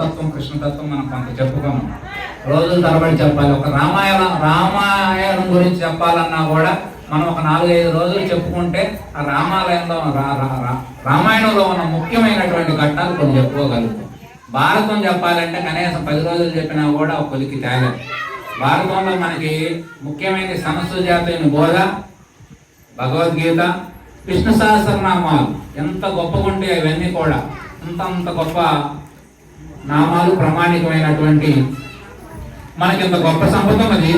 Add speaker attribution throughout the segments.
Speaker 1: తత్వం కృష్ణతత్వం మనం కొంత చెప్పుకోము. రోజుల తరబడి చెప్పాలి. ఒక రామాయణం రామాయణం గురించి చెప్పాలన్నా కూడా మనం ఒక నాలుగైదు రోజులు చెప్పుకుంటే ఆ రామాలయంలో రా- రా- రామాయణంలో ఉన్న ముఖ్యమైనటువంటి ఘట్టాలు కొన్ని చెప్పుకోగలుగుతాం. భారతం చెప్పాలంటే కనీసం పది రోజులు చెప్పినా కూడా ఒక కొలికి తేలేదు. భారతంలో మనకి ముఖ్యమైన సమస్య బోధ భగవద్గీత విష్ణు సహస్రనామాలు. ఎంత గొప్పగా ఉంటాయి అవన్నీ కూడా. అంత అంత గొప్ప నామాలు ప్రామాణికమైనటువంటి మనకి ఇంత గొప్ప సంపద అది.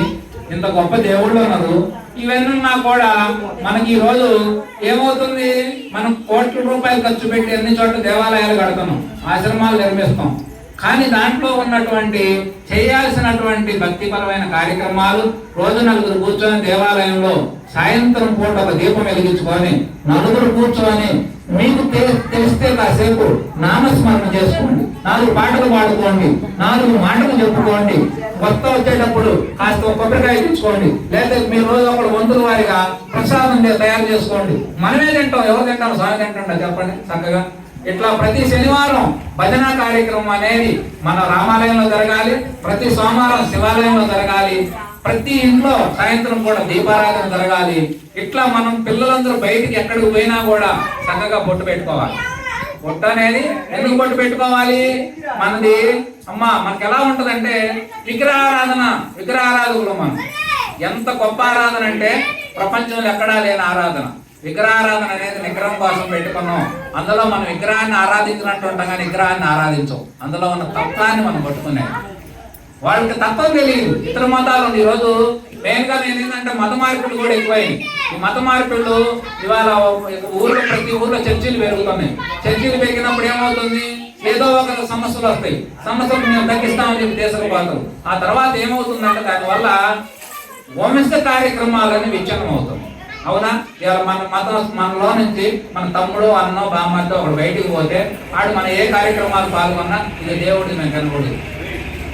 Speaker 1: ఇంత గొప్ప దేవుళ్ళు ఉన్నారు. ఇవన్నీ ఉన్నా కూడా మనకి ఈ రోజు ఏమవుతుంది? మనం కోట్ల రూపాయలు ఖర్చు పెట్టి అన్ని చోట్ల దేవాలయాలు కడుతున్నాం. ఆశ్రమాలు నిర్మిస్తాం. కానీ దాంట్లో ఉన్నటువంటి చేయాల్సినటువంటి భక్తిపరమైన కార్యక్రమాలు రోజు నలుగురు కూర్చొని దేవాలయంలో సాయంత్రం పూట ఒక దీపం వెలిగించుకొని నలుగురు కూర్చొని మీకు తెలిస్తే కాసేపు నామస్మరణ చేసుకోండి. నాలుగు పాటలు పాడుకోండి. నాలుగు మాటలు చెప్పుకోండి. కొత్త వచ్చేటప్పుడు కాస్త కొబ్బరికాయ తెచ్చుకోండి. లేదా మీరు రోజు ఒకడు వంతుల వారిగా ప్రసాదం తయారు చేసుకోండి. మనమే తింటాం ఎవరు తింటాం స్వామి తింటాం చెప్పండి చక్కగా? ఇట్లా ప్రతి శనివారం భజన కార్యక్రమం అనేది మన రామాలయంలో జరగాలి ప్రతి సోమవారం శివాలయంలో జరగాలి ప్రతి ఇంట్లో సాయంత్రం కూడా దీపారాధన జరగాలి. ఇట్లా మనం పిల్లలందరూ బయటికి ఎక్కడికి పోయినా కూడా చక్కగా బొట్టు పెట్టుకోవాలి. బొట్టు అనేది ఎందుకు బొట్టు పెట్టుకోవాలి? మనది అమ్మ మనకి ఎలా ఉంటదంటే విగ్రహారాధన విగ్రహారాధకులు మనం. ఎంత గొప్ప ఆరాధన అంటే ప్రపంచంలో ఎక్కడా లేని ఆరాధన. విగ్రహారాధన అనేది విగ్రహం కోసం పెట్టుకున్నాం. అందులో మనం విగ్రహాన్ని ఆరాధించినట్టు ఉంటాం కానీ విగ్రహాన్ని ఆరాధించం. అందులో ఉన్న తత్వాన్ని మనం పట్టుకునేది వాళ్ళకి తత్వం తెలియదు. ఇతర మతాలు ఈరోజు మెయిన్గా నేను ఏంటంటే మత మార్పులు కూడా ఎక్కువైంది ఈ మత మార్పులు ఇవాళ ఊర్లో ప్రతి ఊర్లో చర్చిలు పెరుగుతున్నాయి. చర్చిలు పెరిగినప్పుడు ఏమవుతుంది? ఏదో ఒక సమస్యలు వస్తాయి. సమస్యలు మేము తగ్గిస్తామని చెప్పి దేశకు ఆ తర్వాత ఏమవుతుందంటే దానివల్ల వంశ కార్యక్రమాలని విచ్ఛిన్నం అవుతుంది అవునా? ఇవాళ మన మతం మనలో నుంచి మన తమ్ముడు అన్నో బామ్మతో ఒకడు బయటికి పోతే వాడు మన ఏ కార్యక్రమాలు పాల్గొన్నా ఇది దేవుడు మేము కనకూడదు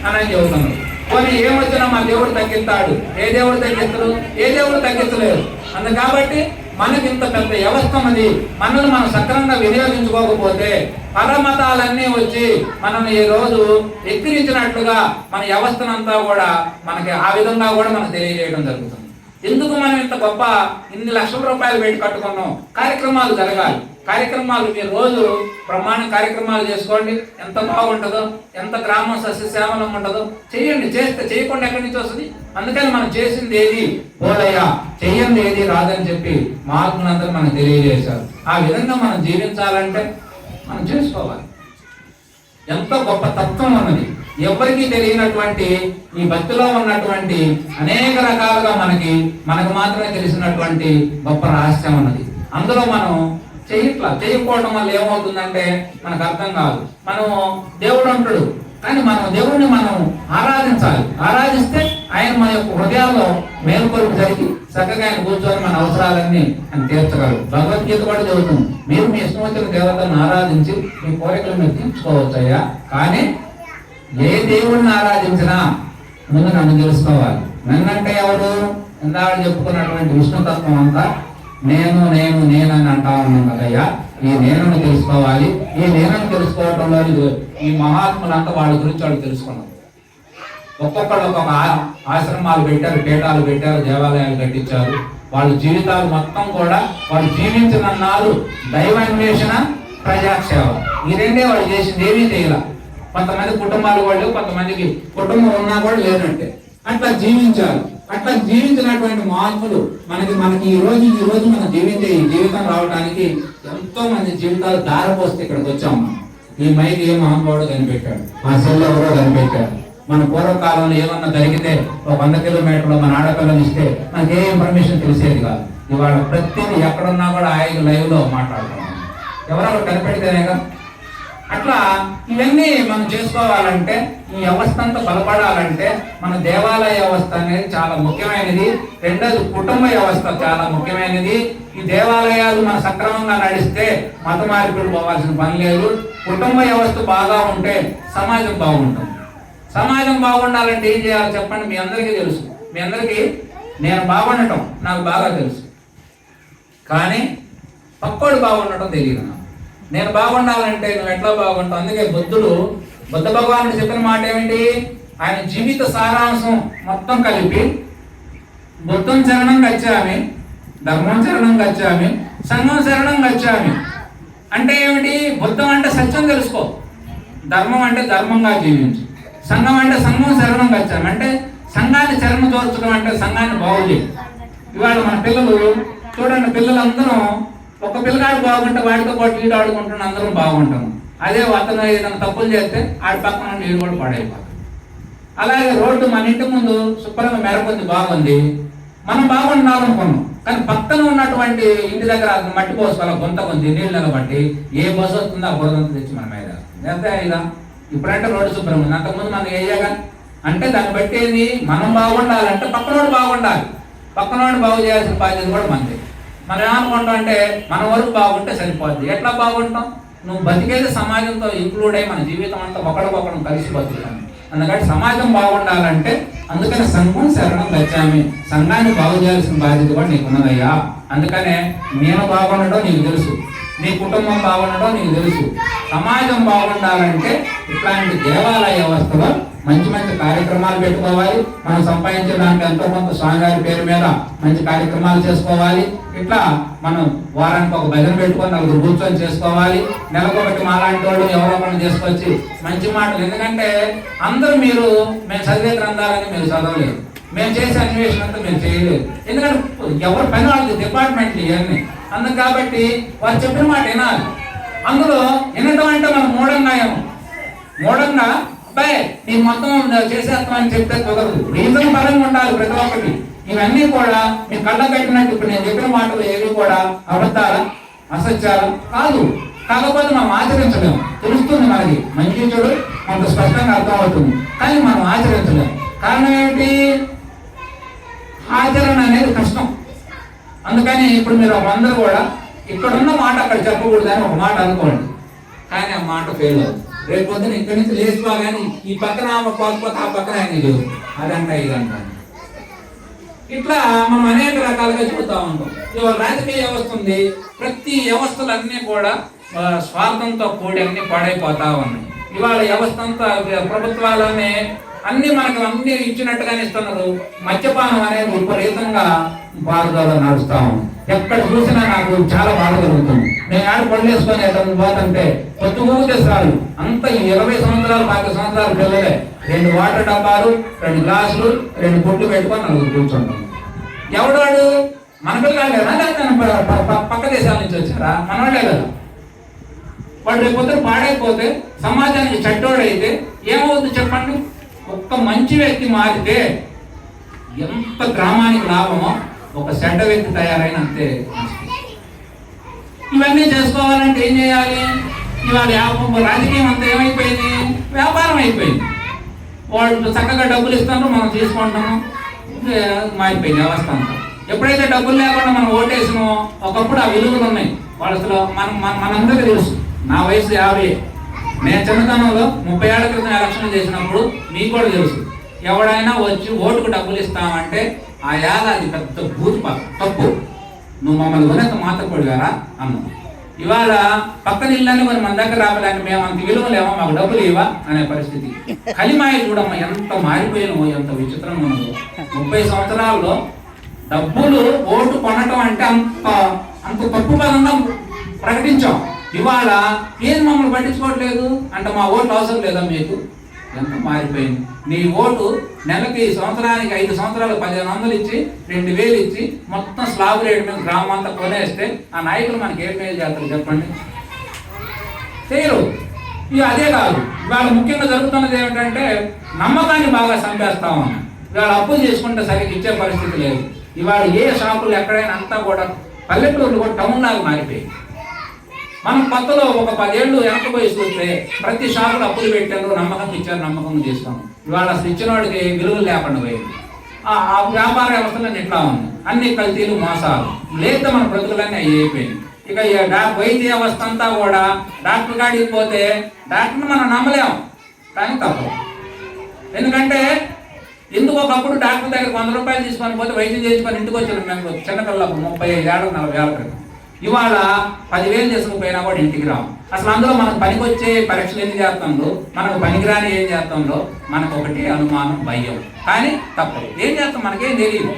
Speaker 1: అని ఆయన చెబుతున్నాడు. పోనీ ఏమొచ్చినా మన దేవుడు తగ్గిస్తాడు. ఏ దేవుడు తగ్గిస్తారు ఏ దేవుడు తగ్గించలేరు అందు కాబట్టి మనకి ఇంత పెద్ద వ్యవస్థ ఉంది మనల్ని మనం సక్రమంగా వినియోగించుకోకపోతే పరమతాలన్నీ వచ్చి మనం ఈ రోజు ఎక్కిరించినట్లుగా మన వ్యవస్థనంతా కూడా మనకి ఆ విధంగా కూడా మనకు తెలియజేయడం జరుగుతుంది. ఎందుకు మనం ఇంత గొప్ప ఇన్ని లక్షల రూపాయలు పెట్టి కట్టుకున్నాం? కార్యక్రమాలు జరగాలి. కార్యక్రమాలు మీరు రోజు ప్రమాణ కార్యక్రమాలు చేసుకోండి. ఎంత బాగుంటుందో ఎంత గ్రామం సస్యశ్యామలం ఉంటుందో చేయండి చేస్తే చేయకుండా ఎక్కడి నుంచి వస్తుంది? అందుకని మనం చేసింది ఏది? పోలయ్యా చేయండి ఏది రాదని చెప్పి మహాత్ములందరూ మనకు తెలియజేశారు. ఆ విధంగా మనం జీవించాలంటే మనం చేసుకోవాలి. ఎంతో గొప్ప తత్వం అన్నది ఎవరికీ తెలియనటువంటి ఈ భక్తిలో ఉన్నటువంటి అనేక రకాలుగా మనకి మనకు మాత్రమే తెలిసినటువంటి గొప్ప రహస్యం ఉన్నది. అందులో మనం చేయట్లా చేయకపోవడం వల్ల ఏమవుతుందంటే మనకు అర్థం కాదు. మనం దేవుడు అంటాడు కానీ మనం దేవుడిని మనం ఆరాధించాలి. ఆరాధిస్తే ఆయన మన యొక్క హృదయాల్లో మేలుకొలుపు జరిగి చక్కగా ఆయన కూర్చొని మన అవసరాలన్నీ ఆయన తీర్చగలరు భగవద్గీత కూడా చదువుతుంది. మీరు మీ ఇష్టం వచ్చిన దేవతలను ఆరాధించి మీ కోరికలు మీరు తీర్చుకోవచ్చయ్యా. కానీ ఏ దేవుడిని ఆరాధించినా ముందు నన్ను తెలుసుకోవాలి. నన్నంటే ఎవరు? ఇందాక చెప్పుకున్నటువంటి విష్ణుతత్వం అంతా నేను నేను నేను అని అంటా ఉన్నాం కదయ్యా. ఈ నేనుని తెలుసుకోవాలి. ఈ నేనుని తెలుసుకోవటంలో ఈ మహాత్ములంతా వాళ్ళ గురించి వాళ్ళు తెలుసుకున్నారు. ఒక్కొక్కళ్ళు ఒక్కొక్క ఆశ్రమాలు పెట్టారు పీఠాలు పెట్టారు దేవాలయాలు కట్టించారు. వాళ్ళ జీవితాలు మొత్తం కూడా వాళ్ళు జీవించిన నాలుగు దైవాన్వేషణ ప్రజాక్షేవ ఈ రెండే వాళ్ళు చేసింది ఏమీ చేయాల. కొంతమంది కుటుంబాలు వాళ్ళు కొంతమందికి కుటుంబం ఉన్నా కూడా లేనంటే అట్లా జీవించాలి. అట్లా జీవించినటువంటి మార్పులు మనకి మనకి ఈ రోజు ఈ రోజు మనం జీవించే ఈ జీవితం రావడానికి ఎంతో మంది జీవితాలు దారపోస్తే ఇక్కడికి వచ్చాం మనం. ఈ మైక్ ఏ మహానుభావుడు కనిపెట్టాడు? మా సెల్లో ఎవరో కనిపెట్టాడు. మన పూర్వకాలంలో ఏమన్నా జరిగితే ఒక వంద కిలోమీటర్లు మన ఆడపిల్లలు ఇస్తే మనకి ఏ ఇన్ఫర్మేషన్ తెలిసేది కాదు. ఇవాళ ప్రతిదీ ఎక్కడున్నా కూడా ఆయన లైవ్లో మాట్లాడుతున్నాం. ఎవరో కనిపెడితేనేగా అట్లా ఇవన్నీ మనం చేసుకోవాలంటే ఈ వ్యవస్థ అంతా బలపడాలంటే మన దేవాలయ వ్యవస్థ అనేది చాలా ముఖ్యమైనది. రెండోది కుటుంబ వ్యవస్థ చాలా ముఖ్యమైనది. ఈ దేవాలయాలు మన సక్రమంగా నడిస్తే మత మార్పులు పోవాల్సిన పని లేదు. కుటుంబ వ్యవస్థ బాగా ఉంటే సమాజం బాగుంటుంది. సమాజం బాగుండాలంటే ఏం చేయాలి చెప్పండి మీ అందరికీ తెలుసు. మీ అందరికీ నేను బాగుండటం నాకు బాగా తెలుసు. కానీ పక్కోడు బాగుండటం తెలియదు నాకు. నేను బాగుండాలంటే నువ్వు ఎట్లా బాగుంటావు? అందుకే బుద్ధుడు బుద్ధ భగవానుడు చెప్పిన మాట ఏమిటి? ఆయన జీవిత సారాంశం మొత్తం కలిపి బుద్ధం చరణం గచ్చామి ధర్మం చరణం గచ్చామి సంఘం శరణం గచ్చామి. అంటే ఏమిటి? బుద్ధం అంటే సత్యం తెలుసుకో. ధర్మం అంటే ధర్మంగా జీవించు. సంఘం అంటే సంఘం శరణం గచ్చామి. అంటే సంఘాన్ని చరణ తోర్చడం అంటే సంఘాన్ని బాగు చేయి. ఇవాళ మన పిల్లలు చూడండి పిల్లలందరూ ఒక పిల్లగాడు బాగుంటే వాడితో పాటు వీడు ఆడుకుంటున్న అందరం బాగుంటాము. అదే అతను ఏదైనా తప్పులు చేస్తే ఆడి పక్కన నీళ్ళు వీడు కూడా పాడైపోతాం అలాగే రోడ్డు మన ఇంటి ముందు శుభ్రంగా మెరపొంది బాగుంది. మనం బాగుండాలనుకున్నాం కానీ పక్కన ఉన్నటువంటి ఇంటి దగ్గర మట్టి మట్టి వల్ల గుంత కొంది నీళ్ళు నిలబట్టి ఏ బస్సు వస్తుందో ఆ బురద తెచ్చి మన మీద లేదా ఇలా ఇప్పుడంటే రోడ్డు శుభ్రం ఉంది. అంతకుముందు మనం వేయగా అంటే దాన్ని బట్టి మనం బాగుండాలంటే పక్కనోడు బాగుండాలి. పక్కనోడు బాగు చేయాల్సిన బాధ్యత కూడా మనది. మనం ఏమనుకుంటాం అంటే మన వరకు బాగుంటే సరిపోద్ది. ఎట్లా బాగుంటాం? నువ్వు బతికేది సమాజంతో ఇంక్లూడ్ అయ్యి మన జీవితం అంతా ఒకరికొకరం కలిసి బతుకుతాం. అందుకని సమాజం బాగుండాలంటే అందుకని సంఘం శరణం గచ్చామి సంఘాన్ని బాగు చేయాల్సిన బాధ్యత కూడా నీకు ఉన్నదయ్యా అందుకనే నేను బాగుండటం నీకు తెలుసు. నీ కుటుంబం బాగుండటం నీకు తెలుసు. సమాజం బాగుండాలంటే ఇట్లాంటి దేవాలయ వ్యవస్థలో మంచి మంచి కార్యక్రమాలు పెట్టుకోవాలి. మనం సంపాదించే దాంట్లో ఎంతో కొంత స్వామివారి పేరు మీద మంచి కార్యక్రమాలు చేసుకోవాలి. ఇట్లా మనం వారానికి ఒక భజన పెట్టుకొని నలుగురు కూర్చొని చేసుకోవాలి. నెలకొకటి మాలాంటి వాళ్ళు ఎవరో మనం చేసుకొచ్చి మంచి మాటలు. ఎందుకంటే అందరూ మీరు మేము చదివే గ్రంథాలని మీరు చదవలేదు. మేము చేసే అన్వేషణ అంతా మేము చేయలేదు. ఎందుకంటే ఎవరి పని వాళ్ళకి డిపార్ట్మెంట్లు ఇవన్నీ. అందుకు కాబట్టి వారు చెప్పిన మాట వినాలి. అందులో వినటం అంటే మనం మూఢంగా ఏమో? మూఢంగా అబ్బాయి నీ మొత్తం చేసేస్తామని చెప్తే కుదరదు. రీజన్ పరంగా ఉండాలి ప్రతి ఒక్కటి. ఇవన్నీ కూడా మీ కళ్ళ కట్టినట్టు ఇప్పుడు నేను చెప్పిన మాటలు ఏవి కూడా అబద్ధాలా? అసత్యాలు? కాదు. కాకపోతే మనం ఆచరించలేము తెలుస్తుంది మనకి. మంచి చెడు కొంత స్పష్టంగా అర్థమవుతుంది. కానీ మనం ఆచరించలేము కారణం ఏమిటి? ఆచరణ అనేది కష్టం. అందుకని ఇప్పుడు మీరు అందరూ కూడా ఇక్కడున్న మాట అక్కడ చెప్పకూడదు అని ఒక మాట అనుకోండి. కానీ ఆ మాట ఫెయిల్ అవుతుంది. రేపు పొద్దున ఇక్కడి నుంచి లేచిపోగానే ఈ పక్కన ఆమె పోకపోతే ఆ పక్కన ఆయన లేదు అదంట ఇదంట ఇట్లా మనం అనేక రకాలుగా చూస్తూ ఉంటాం. ఇవాళ రాజకీయ వ్యవస్థ ఉంది. ప్రతి వ్యవస్థలన్నీ కూడా స్వార్థంతో కూడి అన్ని పాడైపోతా ఉన్నాయి. ఇవాళ వ్యవస్థ అంతా ప్రభుత్వాలనే అన్ని మనకు అన్ని ఇచ్చినట్టుగానే ఇస్తున్నారు. మద్యపానం అనేది విపరీతంగా బాధలో నడుస్తాం ఎక్కడ చూసినా నాకు చాలా బాధ కలుగుతుంది. నేను ఆడ పళ్ళు వేసుకొని ఎక్కడ పోతుంటే కొత్త ఊరితే చాలు అంత ఇరవై సంవత్సరాలు పాతిక సంవత్సరాలు పిల్లలే. రెండు వాటర్ డబ్బాలు రెండు గ్లాసులు రెండు గుడ్లు పెట్టుకొని నలుగురు కూర్చుంటాం. ఎవడాడు మన పిల్లలు కదా లేకపోతే పక్క దేశాల నుంచి వచ్చారా? మనవాడే కదా. వాడు రేపు పొద్దున పాడైపోతే సమాజానికి చెడ్డోడైతే ఏమవుతుంది చెప్పండి? ఒక్క మంచి వ్యక్తి మారితే ఎంత గ్రామానికి లాభమో ఒక చెడ్డ వ్యక్తి తయారైన అంతే. ఇవన్నీ చేసుకోవాలంటే ఏం చేయాలి? ఇవాళ రాజకీయం అంతా ఏమైపోయింది? వ్యాపారం అయిపోయింది. వాళ్ళు చక్కగా డబ్బులు ఇస్తారు మనం తీసుకుంటాము. మారిపోయింది వ్యవస్థ అంతా. ఎప్పుడైతే డబ్బులు లేకుండా మనం ఓటేసినామో ఒకప్పుడు ఆ విలువలు ఉన్నాయి. వాళ్ళు మనం మన మనందరికీ తెలుసు. నా వయసు యాభై. నేను చిన్నతనంలో ముప్పై ఏళ్ళ క్రితం ఎలక్షన్ చేసినప్పుడు మీకు కూడా తెలుసు ఎవడైనా వచ్చి ఓటుకు డబ్బులు ఇస్తామంటే ఆ ఏడాది పెద్ద బూత్ తప్పు. నువ్వు మమ్మల్ని కొనేంత మాత్రపడు గారా? అన్నావు ఇవాళ పక్కన ఇళ్ళని మరి మన దగ్గర రావాలని మేము అంత విలువలేమో మాకు డబ్బులు ఇవ్వా అనే పరిస్థితి. కలిమాయ చూడమ్మా ఎంత మారిపోయినో ఎంత విచిత్రంగా ఉన్నదో. ముప్పై సంవత్సరాల్లో డబ్బులు ఓటు కొనటం అంటే అంత అంత తప్పు పదంగా ప్రకటించాం. ఇవాళ ఏం మమ్మల్ని పట్టించుకోవట్లేదు? అంటే మా ఓట్లు అవసరం లేదా మీకు? ఎంత మారిపోయింది. నీ ఓటు నెలకి సంవత్సరానికి ఐదు సంవత్సరాలు పదిహేను వందలు ఇచ్చి రెండు వేలు ఇచ్చి మొత్తం స్లాబ్ రేటు మీద గ్రామం అంతా కొనేస్తే ఆ నాయకులు మనకి ఏం మేలు చేస్తారు చెప్పండి? చేయరు. ఇక అదే కాదు. ఇవాళ ముఖ్యంగా జరుగుతున్నది ఏమిటంటే నమ్మకాన్ని బాగా చంపేస్తా ఉన్నాం. ఇవాళ అప్పు చేసుకుంటే సరిగ్గా ఇచ్చే పరిస్థితి లేదు. ఇవాళ ఏ షాపులు ఎక్కడైనా అంతా కూడా పల్లెటూరులు కూడా టౌన్ లాగా మారిపోయాయి. మనం కొత్తలో ఒక పదేళ్ళు వెనక పోయి చూస్తే ప్రతి షాపులో అప్పులు పెట్టారు నమ్మకం ఇచ్చారు నమ్మకం చేస్తాం ఇవాళ అసలు ఇచ్చిన వాడికి విలువలు లేకుండా పోయింది. ఆ వ్యాపార వ్యవస్థలో ఎట్లా ఉంది అన్ని కల్తీలు మోసాలు. లేదా మన బ్రతుకులన్నీ అవి అయిపోయింది ఇక డా- వైద్య వ్యవస్థ అంతా కూడా డాక్టర్ కాడికి పోతే డాక్టర్ని మనం నమ్మలేము. కానీ తప్పు ఎందుకంటే ఎందుకు ఒకప్పుడు డాక్టర్ దగ్గర వంద రూపాయలు తీసుకొని పోతే వైద్యం చేసుకొని ఇంటికి వచ్చాను మేము. చిన్నపిల్లలకు ముప్పై ఐదు ఏళ్ళు నలభై ఏళ్ళ క్రితం. ఇవాళ పదివేలు చేసుకుని పోయినా కూడా ఇంటికి రావు. అసలు అందులో మనకు పనికొచ్చే పరీక్షలు ఎన్ని చేస్తాంలో మనకు పనికిరాని ఏం చేస్తాంలో మనకు ఒకటి అనుమానం భయం. కానీ తప్పదు. ఏం చేస్తాం? మనకేం తెలియదు.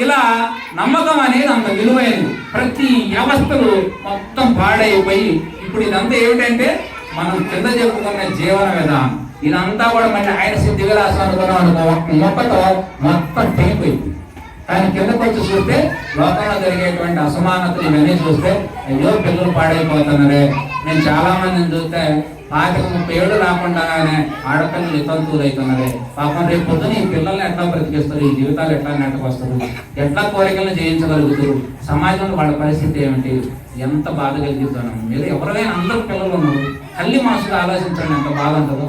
Speaker 1: ఇలా నమ్మకం అనేది అంత విలువైనది. ప్రతి వ్యవస్థలు మొత్తం పాడైపోయి ఇప్పుడు ఇదంతా ఏమిటంటే మనం కింద చెప్పుకున్న జీవన విధానం. ఇదంతా కూడా మళ్ళీ ఆయన సిద్ధి విలాసం అనుకున్నాం అనుకో ఒక్క మొక్కతో మొత్తం తెగిపోయింది. కానీ కిందకు వచ్చి చూస్తే లోకంలో జరిగేటువంటి అసమానతలు ఇవన్నీ చూస్తే అయ్యో పిల్లలు పాడైపోతున్నారే. నేను చాలా మందిని చూస్తే పాతిక ముప్పై ఏళ్ళు రాకుండానే ఆడపిల్లలు వితంతువులు అవుతున్నారే పాపం రేపు పొద్దున ఈ పిల్లల్ని ఎట్లా బ్రతికిస్తారు? ఈ జీవితాలు ఎట్లా నెట్టకొస్తారు ఎట్లా కోరికలను జయించగలుగుతారు? సమాజంలో వాళ్ళ పరిస్థితి ఏమిటి? ఎంత బాధ కలిగిస్తున్నాం మీరు ఎవరైనా అందరూ పిల్లలు ఉన్నారు. తల్లి మనసుగా ఆలోచించండి ఎంత బాధ ఉంటుందో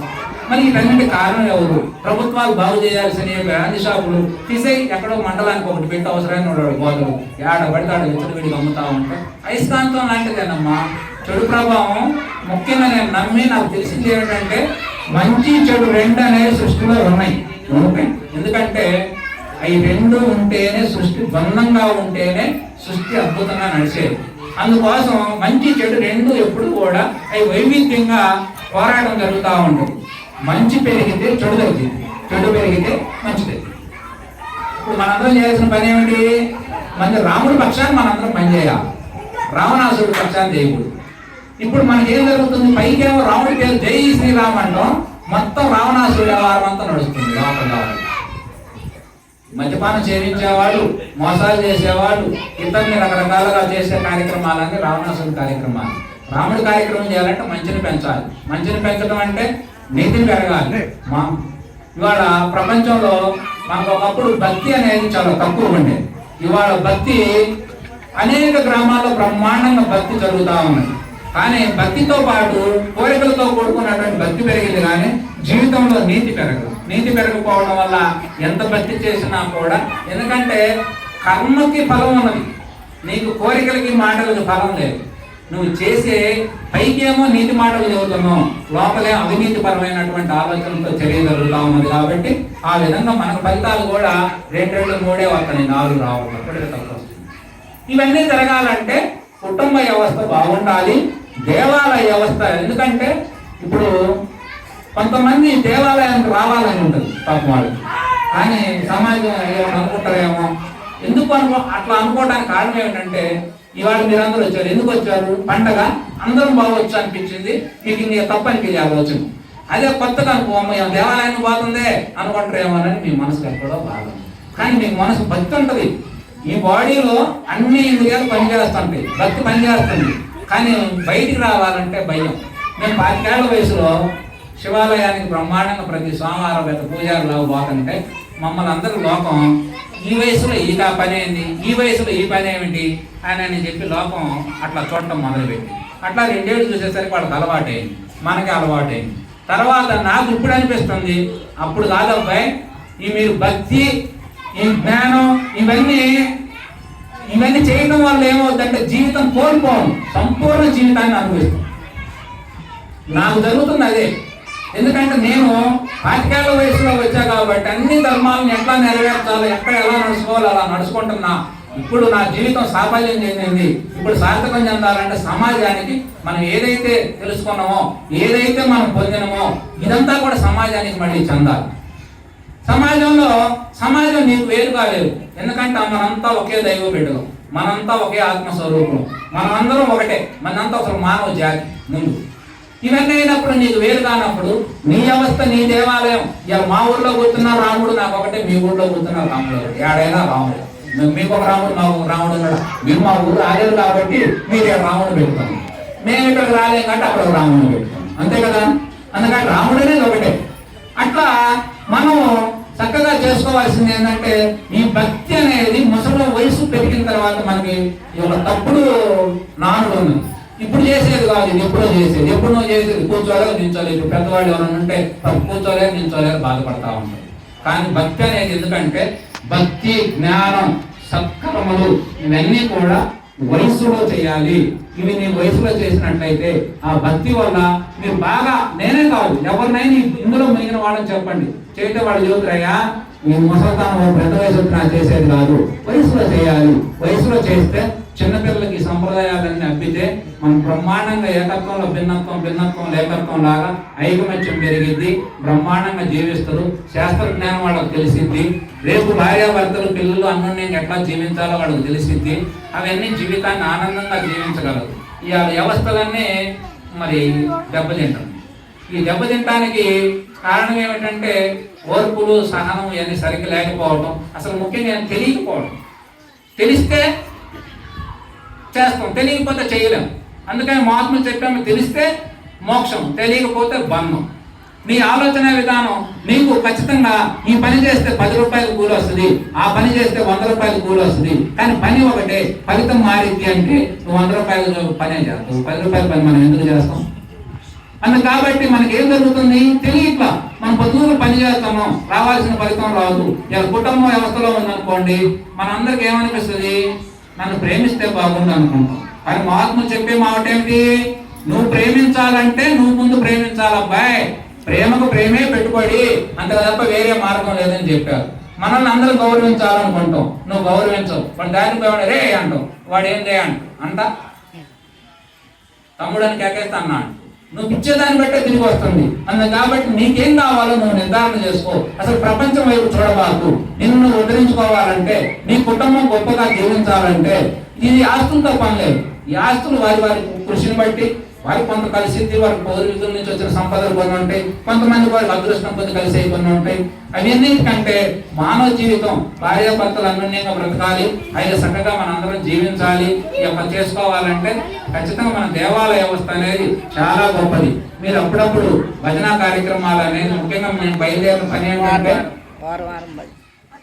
Speaker 1: మరి ఇవన్నీ కారణం ఎవరు? ప్రభుత్వాలు బాగు చేయాల్సిన బ్రాండ్ షాపులు. తీసే ఎక్కడో మండలానికి ఒకటి పెట్టి అవసరమైన వాడు బోధలు. ఏడ పడతాడు ఎత్తుడు వీడికి అమ్ముతా ఉంటే అయస్కాంతం లాంటిదేనమ్మా. చెడు ప్రభావం ముఖ్యంగా నేను నమ్మి నాకు తెలిసింది ఏమిటంటే మంచి చెడు రెండు అనేవి సృష్టిలో ఉన్నాయి. ఎందుకంటే అవి రెండు ఉంటేనే సృష్టి బంధంగా ఉంటేనే సృష్టి అద్భుతంగా నడిచేది. అందుకోసం మంచి చెడు రెండు ఎప్పుడు కూడా అవి వైవిధ్యంగా పోరాటం జరుగుతూ ఉంటుంది మంచి పెరిగితే చెడు తగ్గింది చెడు పెరిగితే మంచి తగ్గింది ఇప్పుడు మనందరం చేయాల్సిన పని ఏమిటి? మన రాముడి పక్షాన్ని మనందరం పని చేయాలి. రావణాసుడి పక్షాన్ని చేయకూడదు. ఇప్పుడు మనకి ఏం జరుగుతుంది? పైకేమో రాముడి పేరు జై శ్రీరామ్ అంటాం. మొత్తం రావణాసుడి వ్యవహారం అంతా నడుస్తుంది. లోపల మద్యపానం సేవించేవాడు మోసాలు చేసేవాళ్ళు ఇతరుని రకరకాలుగా చేసే కార్యక్రమాలన్నీ రావణాసుడి కార్యక్రమాలు. రాముడి కార్యక్రమం చేయాలంటే మంచిని పెంచాలి. మంచిని పెంచడం అంటే నీతి పెరగాలి మా ఇవాళ ప్రపంచంలో మనకు ఒకప్పుడు భక్తి అనేది చాలా తక్కువ ఉండేది ఇవాళ భక్తి అనేక గ్రామాల్లో బ్రహ్మాండంగా భక్తి జరుగుతూ ఉన్నది కానీ భక్తితో పాటు కోరికలతో కూడుకున్నటువంటి భక్తి పెరిగింది కానీ జీవితంలో నీతి పెరగదు. నీతి పెరగకపోవడం వల్ల ఎంత భక్తి చేసినా కూడా ఎందుకంటే కర్మకి ఫలం ఉన్నది. నీకు కోరికలకి మాటలకి ఫలం లేదు. నువ్వు చేసే పైకేమో నీతి మాటలు చదువుతున్నావు లోపలే అవినీతి పరమైనటువంటి ఆలోచనలతో చర్య జరుగుతూ ఉన్నది కాబట్టి ఆ విధంగా మనకు ఫలితాలు కూడా రెండు రెండు మూడే వస్తాయి నాలుగు రావాలి ఇవన్నీ జరగాలంటే కుటుంబ వ్యవస్థ బాగుండాలి దేవాలయ వ్యవస్థ. ఎందుకంటే ఇప్పుడు కొంతమంది దేవాలయానికి రావాలని ఉంటుంది పాపం వాళ్ళకి కానీ సమాజం ఏమైనా అనుకుంటారేమో. ఎందుకు అనుకో అట్లా అనుకోవడానికి కారణం ఏంటంటే ఇవాళ మీరందరూ వచ్చారు. ఎందుకు వచ్చారు? పండగ అందరం బాగొచ్చు అనిపించింది. మీకు ఇంకా తప్ప అనిపించే ఆలోచన. అదే కొత్తగా అనుకో అమ్మ ఈ దేవాలయానికి అనుకుంటారేమోనని మీ మనసుకు ఎక్కడో బాగుంది. కానీ మీ మనసు భక్తి ఉంటుంది. ఈ బాడీలో అన్ని ఇంద్రియాలు పనిచేస్తుంటాయి భక్తి పనిచేస్తుంది. కానీ బయటికి రావాలంటే భయం. మేము పాతికేళ్ళ వయసులో శివాలయానికి బ్రహ్మాండంగా ప్రతి సోమవారం పెద్ద పూజారులు బాగుంటే మమ్మల్ని అందరూ లోకం ఈ వయసులో ఈ కా పని ఏంది? ఈ వయసులో ఈ పని ఏమిటి? అని అని చెప్పి లోకం అట్లా చూడటం మొదలుపెట్టి అట్లా రెండేళ్ళు చూసేసరికి వాళ్ళకి అలవాటైంది. మనకి అలవాటైంది. తర్వాత నాకు ఇప్పుడు అనిపిస్తుంది అప్పుడు కాదు అబ్బాయి ఈ మీరు భక్తి ఈ జ్ఞానం ఇవన్నీ ఇవన్నీ చేయడం వల్ల ఏమవుతుందంటే జీవితం కోల్పోం సంపూర్ణ జీవితాన్ని అనుభవిస్తాం నాకు జరుగుతుంది అదే. ఎందుకంటే నేను పాతికేళ్ళ వయసులో వచ్చా కాబట్టి అన్ని ధర్మాలను ఎట్లా నెరవేర్చాలో ఎక్కడ ఎలా నడుచుకోవాలో అలా నడుచుకుంటున్నా. ఇప్పుడు నా జీవితం సాఫల్యం చెందింది. ఇప్పుడు సార్థకం చెందాలంటే సమాజానికి మనం ఏదైతే తెలుసుకున్నామో ఏదైతే మనం పొందినమో ఇదంతా కూడా సమాజానికి మళ్ళీ చెందాలి. సమాజంలో సమాజం నీకు వేరు కాలేదు. ఎందుకంటే మనంతా ఒకే దైవ బిడ్డలు మనంతా ఒకే ఆత్మస్వరూపం. మనమందరం ఒకటే. మనంతా ఒక మానవ జాతి. ముందు. ఇవన్నీ అయినప్పుడు నీకు వేరు కానప్పుడు నీ అవస్థ నీ దేవాలయం. ఇక మా ఊర్లో కూర్చున్న రాముడు నాకు ఒకటే మీ ఊర్లో కూర్చున్న రాముడు ఏడైనా రాముడు. మీకు ఒక రాముడు మా రాముడు మీరు మా ఊరు రాలేదు కాబట్టి మీరు రాముడు పెడతాం మేము ఇక్కడికి రాలేం కాబట్టి అక్కడ ఒక రాముడు పెడతాం. అంతే కదా? అందుకని రాముడు అనేది ఒకటే. అట్లా మనం చక్కగా చేసుకోవాల్సింది ఏంటంటే ఈ భక్తి అనేది ముసలి వయసు పెరిగిన తర్వాత మనకి ఈ ఒక తప్పుడు నానుడు ఉంది. ఇప్పుడు చేసేది కాదు ఇది ఎప్పుడో చేసేది. ఎప్పుడో చేసేది కూర్చోలేదు నించోలేదు పెద్దవాళ్ళు ఎవరైనా ఉంటే కూర్చోలేదు నించోలేదు బాధపడతా ఉంటారు. కానీ భక్తి అనేది ఎందుకంటే భక్తి జ్ఞానం సత్కర్మలు ఇవన్నీ కూడా వయసులో చేయాలి. ఇవి నీ వయసులో చేసినట్లయితే ఆ భక్తి వల్ల మీరు బాగా నేనే కాదు ఎవరినైనా ఇందులో మిగిలిన వాళ్ళని చెప్పండి. చేయటం వాళ్ళు చెబుతారయ్యా ఈ ముసల్తానం పెద్ద వయసు చేసేది కాదు. వయసులో చేయాలి. వయసులో చేస్తే చిన్నపిల్లలకి ఈ సంప్రదాయాలన్నీ అప్పితే మనం బ్రహ్మాండంగా ఏకత్వంలో భిన్నత్వం భిన్నత్వం లేకత్వం లాగా ఐకమత్యం పెరిగిద్ది బ్రహ్మాండంగా జీవిస్తారు. శాస్త్ర జ్ఞానం వాళ్ళకి తెలిసిద్ది. రేపు భార్యాభర్తలు పిల్లలు అన్యోన్యంగా ఎట్లా జీవించాలో వాళ్ళకి తెలిసిద్ది. అవన్నీ జీవితాన్ని ఆనందంగా జీవించగలరు ఈ వ్యవస్థలన్నీ మరి దెబ్బతింటాం ఈ దెబ్బతింటానికి కారణం ఏమిటంటే ఓర్పులు సహనం ఇవన్నీ సరిగ్గా లేకపోవడం అసలు ముఖ్యంగా తెలియకపోవడం తెలిస్తే చేస్తాం. తెలియకపోతే చేయలేం. అందుకని మహాత్ములు చెప్పాము తెలిస్తే మోక్షం తెలియకపోతే బంధం. నీ ఆలోచన విధానం నీకు ఖచ్చితంగా ఈ పని చేస్తే పది రూపాయలు కూలి వస్తుంది ఆ పని చేస్తే వంద రూపాయలు కూలి వస్తుంది. కానీ పని ఒకటే ఫలితం మారింది అంటే నువ్వు వంద రూపాయలు పనే చేస్తావు. పది రూపాయల పని మనం ఎందుకు చేస్తాం? అందు కాబట్టి మనకి ఏం జరుగుతుంది? తెలియట్లా మనం పొద్దున్న పని చేస్తాము రావాల్సిన ఫలితం రాదు. ఇలా కుటుంబ వ్యవస్థలో ఉందనుకోండి మనందరికి ఏమనిపిస్తుంది? నన్ను ప్రేమిస్తే బాగుండు అనుకుంటాం. కానీ మహాత్ములు చెప్పే మాట ఏమిటి? నువ్వు ప్రేమించాలంటే నువ్వు ముందు ప్రేమించాలి అబ్బాయి. ప్రేమకు ప్రేమే పెట్టుబడి. అంత తప్ప వేరే మార్గం లేదని చెప్పారు. మనల్ని అందరూ గౌరవించాలనుకుంటాం. నువ్వు గౌరవించవు. వాడు దానికి పోయి రే అంటావు. వాడు ఏం చేయ అంట? తమ్ముడని తమ్ముడు అని కేకేస్తా అన్నాడు. నువ్వు ఇచ్చేదాన్ని బట్టే తిరిగి వస్తుంది. అందు కాబట్టి నీకేం కావాలో నువ్వు నిర్ధారణ చేసుకో. అసలు ప్రపంచం వైపు చూడబాకు. నిన్ను నువ్వు ఉద్ధరించుకోవాలంటే నీ కుటుంబం గొప్పగా జీవించాలంటే ఇది ఆస్తులతో పని లేదు. ఈ ఆస్తులు వారి వారి కృషిని బట్టి వారికి కొంత కలిసిద్ది వారి పౌరుల నుంచి వచ్చిన సంపదలు కొన్ని ఉంటాయి. కొంతమంది వారికి అదృష్టం పొంది కలిసి కొన్ని ఉంటాయి. అవన్నిటికంటే మానవ జీవితం భార్యాభర్తలు అన్యోన్యంగా బ్రతకాలి. అయితే చక్కగా మనందరం జీవించాలి. ఈ యొక్క చేసుకోవాలంటే ఖచ్చితంగా మన దేవాలయ వ్యవస్థ అనేది చాలా గొప్పది. మీరు అప్పుడప్పుడు భజన కార్యక్రమాలు అనేది ముఖ్యంగా మేము బయలుదేరిన పని ఏంటంటే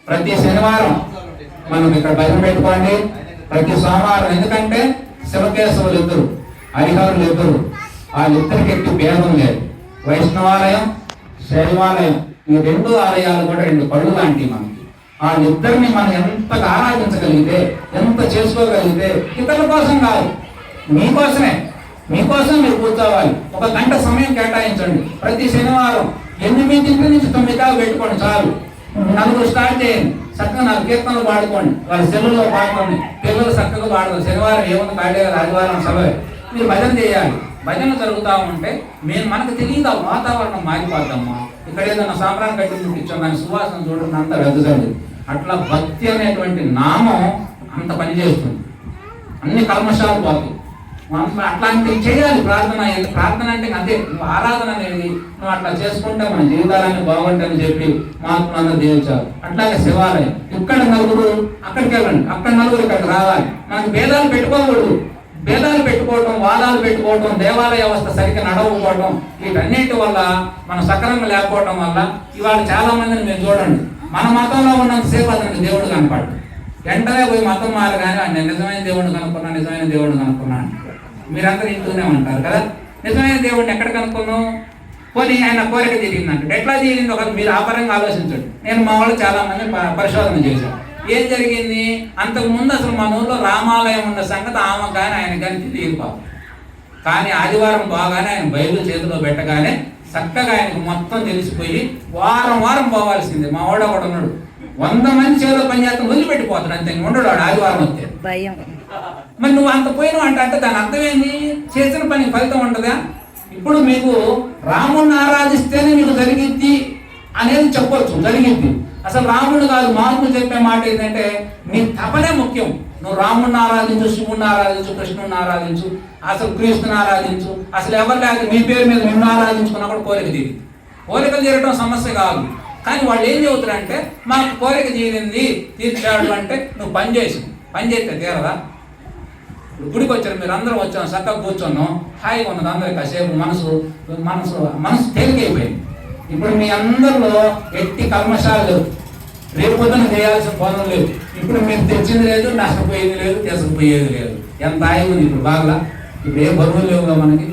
Speaker 1: ప్రతి శనివారం మనం ఇక్కడ భజన పెట్టుకోండి ప్రతి సోమవారం. ఎందుకంటే శివకేశవులు ఇద్దరు. హరిహరులు ఇద్దరు వాళ్ళిద్దరికి ఎట్టి భేదం లేదు. వైష్ణవాలయం శైవాలయం ఈ రెండు ఆలయాలు కూడా రెండు కళ్ళు లాంటివి మనకి. వాళ్ళిద్దరిని మనం ఎంతగా ఆరాధించగలిగితే ఎంత చేసుకోగలిగితే ఇతరుల కోసం కాదు మీకోసమే మీకోసం మీరు కూర్చోవాలి. ఒక గంట సమయం కేటాయించండి. ప్రతి శనివారం ఎనిమిదింటి నుంచి తొమ్మిది దాకా పెట్టుకోండి చాలు. నలుగురు స్టార్ట్ చేయండి. చక్కగా నాలుగు కీర్తనలు పాడుకోండి. వాళ్ళ సెల్లులో పాడుకోండి. పిల్లలు చక్కగా పాడుకోండి. శనివారం ఏముంది? కాడే ఆదివారం సభ. మీరు భజన చేయాలి. భజన జరుగుతూ ఉంటే మేము మనకు తెలియదు ఆ వాతావరణం మారిపోద్దమ్మా. ఇక్కడ ఏదైనా సాంబ్రాన్ని కట్టి ముట్టించాం దాని సువాసన చూడండి అంత వెదజల్లి అట్లా భక్తి అనేటువంటి నామం అంత పనిచేస్తుంది అన్ని కల్మశాలు పోతాయి. మనం అట్లాంటివి చేయాలి ప్రార్థన ప్రార్థన అంటే అదే నువ్వు ఆరాధన అనేది నువ్వు అట్లా చేసుకుంటే మన జీవితాలన్నీ బాగుంటాయని చెప్పి మహాత్ములందరూ దీవించారు అట్లాగే శివాలయం. ఇక్కడ నలుగురు అక్కడికి వెళ్ళండి. అక్కడ నలుగురు ఇక్కడికి రావాలి. మనకు భేదాలు పెట్టుకోకూడదు. భేదాలు పెట్టుకోవటం వాదాలు పెట్టుకోవటం దేవాలయ వ్యవస్థ సరిగ్గా నడవకపోవటం వీటన్నిటి వల్ల మన సక్రమంగా లేకపోవటం వల్ల ఇవాళ చాలా మందిని మీరు చూడండి. మన మతంలో ఉన్నంతసేపు అతనికి దేవుడు కనపడ్డు. వెంటనే పోయి మతం మారు కానీ ఆయన నిజమైన దేవుడిని కనుక్కున్నా నిజమైన దేవుడిని కనుక్కున్నాను మీరందరూ ఇంటూనే ఉంటారు కదా? నిజమైన దేవుడిని ఎక్కడ కనుక్కున్నాం పోనీ ఆయన కోరిక తీరిందంట ఎట్లా తీరింది? ఒక మీరు ఆపరంగా ఆలోచించండి. నేను మా వాళ్ళు చాలా మంది ప- పరిశోధన చేశాను ఏం జరిగింది? అంతకు ముందు అసలు మన ఊళ్ళో రామాలయం ఉన్న సంగతి ఆమె కానీ ఆయన కానీ తెలియదు పాపం. కానీ ఆదివారం బాగానే ఆయన బైబిల్ చేతిలో పెట్టగానే చక్కగా ఆయనకు మొత్తం తెలిసిపోయి వారం వారం పోవాల్సిందే. మా వాడు ఒకడు ఉన్నాడు. వంద మంది చేతిలో పనిచేస్తాను వదిలిపెట్టిపోతాడు అంతే. ఉండడు వాడు ఆదివారం వస్తే.
Speaker 2: భయం.
Speaker 1: మరి నువ్వు అంత పోయినావు అంటే అంటే దాని అర్థం ఏంది? చేసిన పని ఫలితం ఉంటుందా ఇప్పుడు మీకు రాముడిని ఆరాధిస్తేనే మీకు జరిగిద్ది అనేది చెప్పొచ్చు. జరిగిద్ది. అసలు రాముడు కాదు మార్పులు చెప్పే మాట ఏంటంటే నీ తపనే ముఖ్యం. నువ్వు రాముడిని ఆరాధించు శివుడిని ఆరాధించు కృష్ణుడిని ఆరాధించు అసలు కృష్ణుని ఆరాధించు. అసలు ఎవరు లేక మీ పేరు మీద నిన్ను ఆరాధించుకున్నా కూడా కోరిక తీరి కోరికలు తీరడం సమస్య కాదు. కానీ వాళ్ళు ఏం చెబుతారంటే మాకు కోరిక తీరింది తీర్చాడు అంటే నువ్వు పని చేసి పని చేస్తే తీరదా? ఇప్పుడు గుడికి వచ్చారు మీరు అందరూ వచ్చాం చక్కగా కూర్చున్నాం. హాయిగా ఉన్నది అందరికి కాసేపు మనసు మనసు మనసు తేలికైపోయింది. ఇప్పుడు మీ అందరిలో ఎట్టి కల్మషాలు రేపు పొద్దున చేయాల్సిన పనులు లేవు. ఇప్పుడు మీరు తెచ్చింది లేదు నష్టపోయేది లేదు తెసకపోయేది లేదు. ఎంత హాయిగా ఉంది ఇప్పుడు బాగా? ఇప్పుడు ఏ బరువులు లేవుగా మనకి.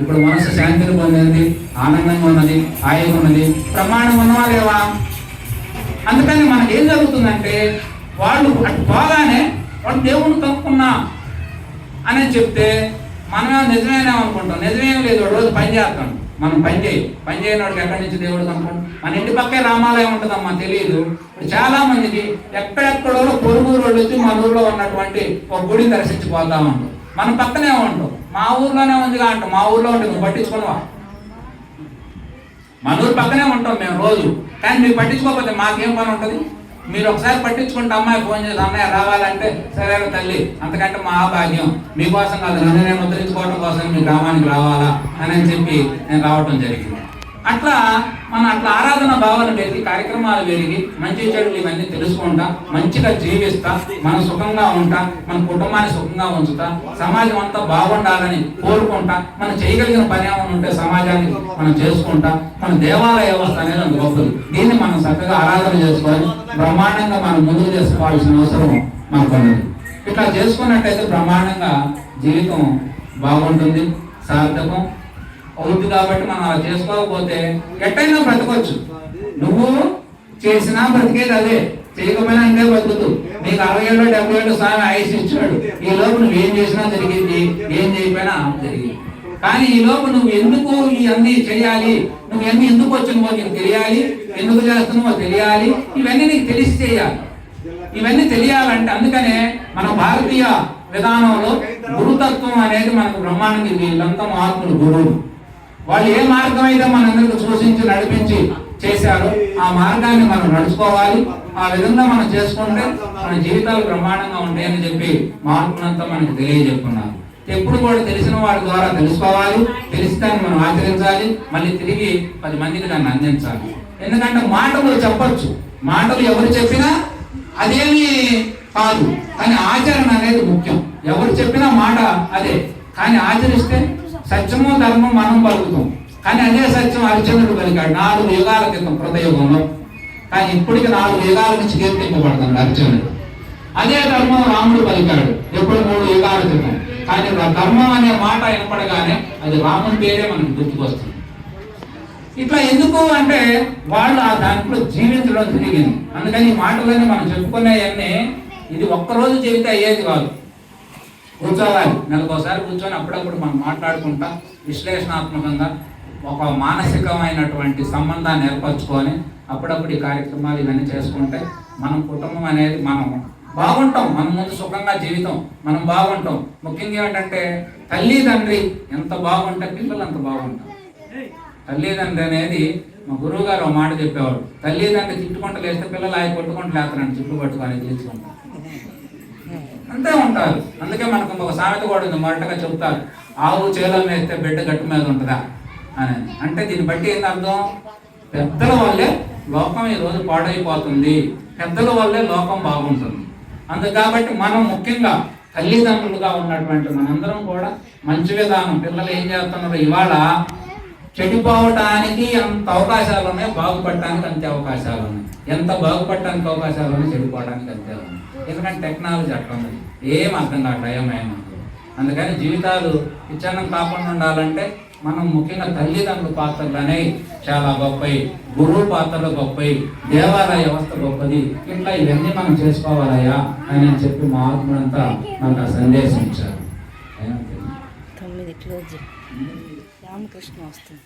Speaker 1: ఇప్పుడు మనసు శాంతిని పొందింది ఆనందంగా ఉన్నది హాయిగా ఉన్నది ప్రమాణం ఉన్నవా లేవా? అందుకని మనకి ఏం జరుగుతుందంటే వాళ్ళు అటు పోగానే వాళ్ళు దేవుని తప్పుకున్నా అని చెప్తే మనమే నిజమేనే అనుకుంటాం. నిజమేం లేదు ఒక రోజు పని చేస్తాం మనం పని చేయి. పని చేయని వాడికి ఎక్కడి నుంచి దేవుడు కనుకోండి మన ఇంటి పక్కే రామాలయం ఉంటుందమ్మా తెలియదు చాలా మందికి ఎక్కడెక్కడో పొరుగురు వాళ్ళు వచ్చి మన ఊర్లో ఉన్నటువంటి ఒక గుడి దర్శించిపోతా ఉంటాం మన పక్కనే ఉంటాం మా ఊర్లోనే ఉంది అంట మా ఊర్లో ఉంటే నువ్వు పట్టించుకున్నావా మన ఊరు పక్కనే ఉంటాం మేము రోజు. కానీ మీరు పట్టించుకోకపోతే మాకేం పని ఉంటుంది? మీరు ఒకసారి పట్టించుకుంటే అమ్మాయి ఫోన్ చేసి అమ్మాయి రావాలంటే సరే తల్లి అంతకంటే మహాభాగ్యం. మీకోసం కాదు నన్ను నేను ఉద్ధరించుకోవడం కోసం మీ గ్రామానికి రావాలా? అని అని చెప్పి నేను రావటం జరిగింది. అట్లా మన అట్లా ఆరాధన భావన పెరిగి కార్యక్రమాలు పెరిగి మంచి చెడులు ఇవన్నీ తెలుసుకుంటా మంచిగా జీవిస్తా మన సుఖంగా ఉంటా మన కుటుంబాన్ని సుఖంగా ఉంచుతా సమాజం అంతా బాగుండాలని కోరుకుంటా మనం చేయగలిగిన పని ఏమైనా ఉంటే సమాజానికి మనం చేసుకుంటా మన దేవాలయ వ్యవస్థ అనేది అంత గొప్పది దీన్ని మనం చక్కగా ఆరాధన చేసుకోవాలి. బ్రహ్మాండంగా మనం ముందుకు చేసుకోవాల్సిన అవసరం మనకు ఉన్నది. ఇట్లా చేసుకున్నట్టయితే బ్రహ్మాండంగా జీవితం బాగుంటుంది సార్థకం. అవుద్ది కాబట్టి మనం అలా చేసుకోకపోతే ఎట్టయినా బ్రతకొచ్చు. నువ్వు చేసినా బ్రతికేది అదే. చేయకపోయినా ఇంకే బతుకుతూ నీకు అరవై ఏళ్ళు డెబ్బై ఏళ్ళు స్వామి ఆయుష్ ఇచ్చాడు. ఈ లోపు నువ్వు ఏం చేసినా జరిగింది ఏం చేయకపోయినా జరిగింది. కానీ ఈ లోపు నువ్వు ఎందుకు ఈ అన్ని చేయాలి? నువ్వు ఎన్ని ఎందుకు వచ్చినవో నీకు తెలియాలి? ఎందుకు చేస్తున్నావో తెలియాలి? ఇవన్నీ నీకు తెలిసి చేయాలి. ఇవన్నీ తెలియాలంటే అందుకనే మన భారతీయ విధానంలో గురుతత్వం అనేది మనకు బ్రహ్మాండంగా వీళ్ళంతా మహాత్ములు గురువులు. వాళ్ళు ఏ మార్గం అయితే మనందరికి సూచించి నడిపించి చేశారో ఆ మార్గాన్ని మనం నడుచుకోవాలి. ఆ విధంగా మనం చేసుకుంటే మన జీవితాలు బ్రహ్మాండంగా ఉంటాయని చెప్పి మార్పునంతా మనకు తెలియజెప్పున్నారు ఎప్పుడు కూడా తెలిసిన వాడి ద్వారా తెలుసుకోవాలి. తెలిస్తే మనం ఆచరించాలి. మళ్ళీ తిరిగి పది మందికి దాన్ని అందించాలి. ఎందుకంటే మాటలు చెప్పచ్చు. మాటలు ఎవరు చెప్పినా అదేమి కాదు. కానీ ఆచరణ అనేది ముఖ్యం. ఎవరు చెప్పినా మాట అదే. కానీ ఆచరిస్తే సత్యము ధర్మం మనం పలుకుతాం కానీ అదే సత్యం అర్జునుడు పలికాడు. నాలుగు యుగాల క్రితం కృతయుగంలో కానీ ఇప్పటికి నాలుగు యుగాల నుంచి కీర్తింపబడుతుంది అర్జునుడు. అదే ధర్మం రాముడు పలికాడు. ఎప్పుడు మూడు యుగాల క్రితం. కానీ ధర్మం అనే మాట వినపడగానే అది రాముని పేరే మనకు గుర్తుకొస్తుంది. ఇట్లా ఎందుకు అంటే వాళ్ళు ఆ దాంట్లో జీవించడం జరిగింది. అందుకని ఈ మాటలన్నీ మనం చెప్పుకునేవన్నీ ఇది ఒక్కరోజు చెబితే అయ్యేది కాదు. కూర్చోవాలి. నెలకోసారి కూర్చొని అప్పుడప్పుడు మనం మాట్లాడుకుంటా విశ్లేషణాత్మకంగా ఒక మానసికమైనటువంటి సంబంధాన్ని ఏర్పరచుకొని అప్పుడప్పుడు ఈ కార్యక్రమాలు ఇవన్నీ చేసుకుంటే మనం కుటుంబం అనేది మనం బాగుంటాం. మనం ముందు సుఖంగా జీవితం. మనం బాగుంటాం. ముఖ్యంగా ఏంటంటే తల్లిదండ్రి ఎంత బాగుంటే పిల్లలు అంత బాగుంటాం తల్లిదండ్రి అనేది మా గురువు గారు ఒక మాట చెప్పేవాడు తల్లిదండ్రి తిట్టుకుంటూ లేస్తే పిల్లలు ఆయన కొట్టుకుంటూ లేస్తారండి చుట్టూ పట్టుకొని తెలుసుకుంటాం అంతే ఉంటారు. అందుకే మనకు ఒక సామెత కూడా ఉంది మొరటగా చెప్తారు ఆవు చేలం వేస్తే బిడ్డ గట్టు మీద ఉంటుందా అని అంటే దీన్ని బట్టి ఏంటి అర్థం? పెద్దల వల్లే లోకం ఈ రోజు పాడైపోతుంది. పెద్దల వల్లే లోకం బాగుంటుంది. అందు కాబట్టి మనం ముఖ్యంగా తల్లిదండ్రులుగా ఉన్నటువంటి మనందరం కూడా మంచి విధానం. పిల్లలు ఏం చేస్తున్నారు? ఇవాళ చెడిపోవటానికి అంత అవకాశాలు ఉన్నాయి బాగుపడటానికి అంతే అవకాశాలు ఉన్నాయి. ఎంత బాగుపడటానికి అవకాశాలు ఉన్నాయి చెడిపోవడానికి అంతే ఉన్నాయి. ఎందుకంటే టెక్నాలజీ అక్కడ ఉంది. ఏం అర్థం కాదు టైం అందుకని జీవితాలు విచ్ఛిన్నం కాకుండా ఉండాలంటే మనం ముఖ్యంగా తల్లిదండ్రుల పాత్రలు అనేవి చాలా గొప్పవి. గురువు పాత్రలు గొప్పవి. దేవాలయ వ్యవస్థ గొప్పది. ఇట్లా ఇవన్నీ మనం చేసుకోవాలయ్యా అని చెప్పి మహాత్ముడంతా నాకు ఆ సందేశం ఇచ్చారు.
Speaker 2: రామకృష్ణ వస్తుంది.